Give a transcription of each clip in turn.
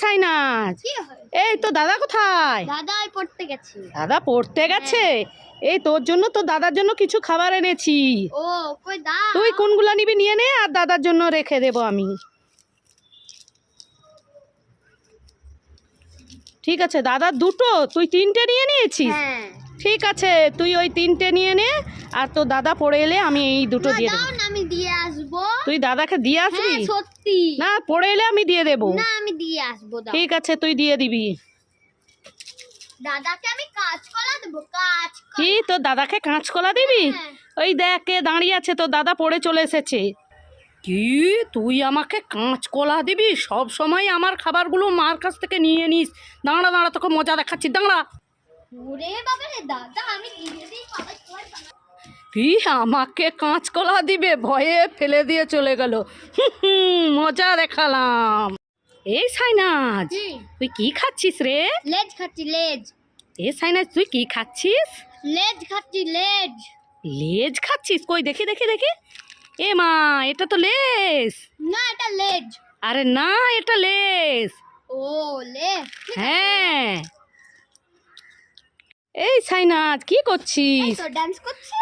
সাইনাজ এই তো দাদা কোথায়? দাদা পড়তে গেছে। দাদা পড়তে গেছে? এই তোর জন্য তো দাদার জন্য কিছু খাবার এনেছি। ও কই দা? তুই কোনগুলা নিবি নিয়ে নে আর দাদার জন্য রেখে দেবো আমি। ঠিক আছে দাদার দুটো তুই তিনটে নিয়ে নিয়েছিস? হ্যাঁ। ঠিক আছে তুই ওই তিনটে নিয়ে নে আর তোর দাদা পড়ে এলে আমি এই দুটো দিয়ে দাও দেবো আসব। তুই দাদাকে দিয়ে আসবি? হ্যাঁ সত্যি। না পড়ে এলে আমি দিয়ে দেবো। না আমি দিয়ে আসব ঠিক আছে তুই দিয়ে দিবি। দাদাকে আমি কাজ করা দেবো কাজ কি তোর দাদাকে কাঁচকলা দিবি? হ্যাঁ। ওই দেখ কে দাঁড়িয়ে আছে তোর দাদা পড়ে চলে এসেছে। কি তুই আমাকে কাঁচকলা দিবি? সব সময় আমার খাবারগুলো মার কাছ থেকে নিয়ে নিস। দাঁড়া দাঁড়া তোকে মজা দেখাচ্ছি দাঁড়া। ওরে বাবা রে দাদা আমি দিয়ে দিই। কি আমাকে কাঁচকলা দিবে ভয়ে ফেলে দিয়ে চলে গেল। মজা দেখালাম। এই সাইনাজ তুই কি খাচ্ছিস রে? লেজ খাচ্ছি লেজ। এ সাইনাজ তুই কি খাচ্ছিস? লেজ খাচ্ছি লেজ। লেজ খাচ্ছিস? কই দেখি দেখি দেখি। এ মা এটা তো লেজ। না এটা লেজ। আরে না এটা লেজ। ও লেজ। হ্যাঁ। এই সাইনাজ কি করছিস? ডান্স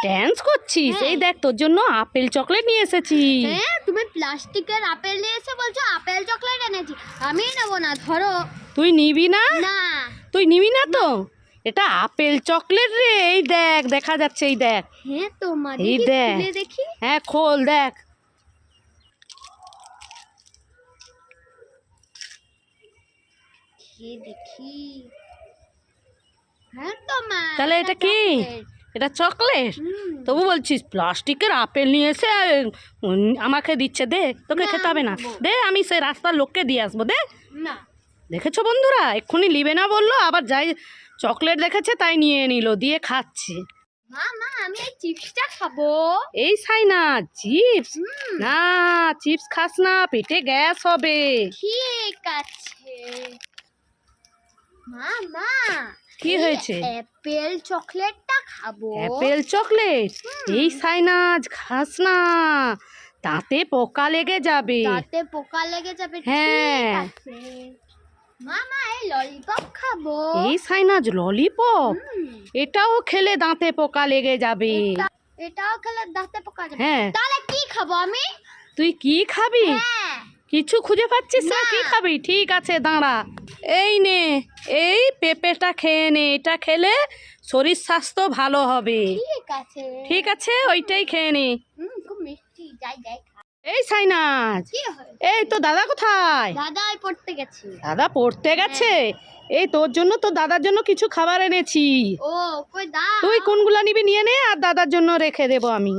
ড্যান্স করছিস? হ্যাঁ। এই দেখ তোর জন্য আপেল চকলেট নিয়ে এসেছি। হ্যাঁ তুমি প্লাস্টিকের আপেল নিয়ে এসে বলছো আপেল চকলেট এনেছি। আমি নেব না ধরো। তুই নিবি না? না। তুই নিবি না তো? এটা আপেল চকলেট রে এই দেখ দেখা যাচ্ছে এই দেখ। হ্যাঁ তো এই দেখি দেখ। হ্যাঁ খোল দেখ। দেখি। তাহলে এটা কি? এটা চকলেট? তবু বলছিস প্লাস্টিকের আপেল নিয়ে এসে আমাকে দিচ্ছে দে তোকে খেতে হবে না। দে আমি সেই রাস্তার লোককে দিয়ে আসব দে। না। দেখেছ বন্ধুরা? এক্ষুনি নিবে না বলল আবার যাই চকলেট দেখেছে তাই নিয়ে নিল দিয়ে খাচ্ছে। মা মা আমি এই চিপসটা খাব। এই সাইনা চিপস? না চিপস খাস না পেটে গ্যাস হবে। ঠিক আছে। মা মা কি হয়েছে? অ্যাপেল চকলেটটা খাব। Apple chocolate? এই সাইনাজ খাস না। দাঁতে পোকা লেগে যাবে। দাঁতে পোকা লেগে যাবে হ্যাঁ। ঠিক আছে। মা মা এই ললিপপ খাব। এই সাইনাজ ললিপপ? এটাও খেলে দাঁতে পোকা লেগে যাবে। এটাও খেলে দাঁতে পোকা যাবে। হ্যাঁ। তাহলে কি খাব আমি? তুই কি খাবি? হ্যাঁ কিছু খুঁজে পাচ্ছিস না। কি খাবি? ঠিক আছে দাঁড়া। এই নে এই পেঁপেটা খেয়ে নে এটা খেলে শরীর স্বাস্থ্য ভালো হবে। ঠিক আছে। ঠিক আছে ওইটাই খেয়ে নে। এই সাইনাজ এই তো দাদা কোথায়? দাদা পড়তে গেছে। দাদা পড়তে গেছে? এই তোর জন্য তো দাদার জন্য কিছু খাবার এনেছি। ও কই দা? তুই কোনগুলা নিবি নিয়ে নে আর দাদার জন্য রেখে দেবো আমি।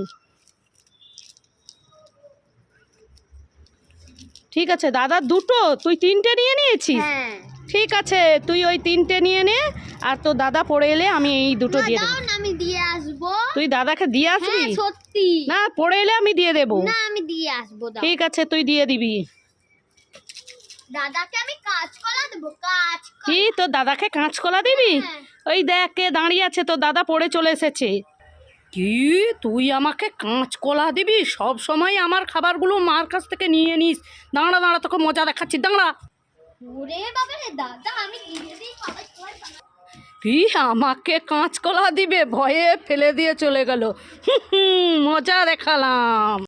ঠিক আছে দাদা দুটো তুই তিনটে নিয়ে নিয়েছিস? হ্যাঁ। ঠিক আছে তুই ওই তিনটে নিয়ে নে আর তোর দাদা পড়ে এলে আমি এই দুটো দিয়ে দাও দেবো আমি দিয়ে আসব। তুই দাদাকে দিয়ে আসবি? হ্যাঁ সত্যি। না পড়ে এলে আমি দিয়ে দেবো। না আমি দিয়ে আসব ঠিক আছে তুই দিয়ে দিবি। দাদাকে আমি কাজ করা দেবো কাজ করা। কি তোর দাদাকে কাঁচকলা দিবি? হ্যাঁ। ওই দেখ কে দাঁড়িয়ে আছে তোর দাদা পড়ে চলে এসেছে। কি? তুই আমাকে কাঁচকলা দিবি? সব সময় আমার খাবারগুলো মার কাছ থেকে নিয়ে নিস। দাঁড়া দাঁড়া তোকে মজা দেখাচ্ছি। দাঁড়া। ওরে বাবা রে দাদা আমি। কি? আমাকে কাঁচকলা দিবে? ভয়ে ফেলে দিয়ে চলে গেল। মজা দেখালাম।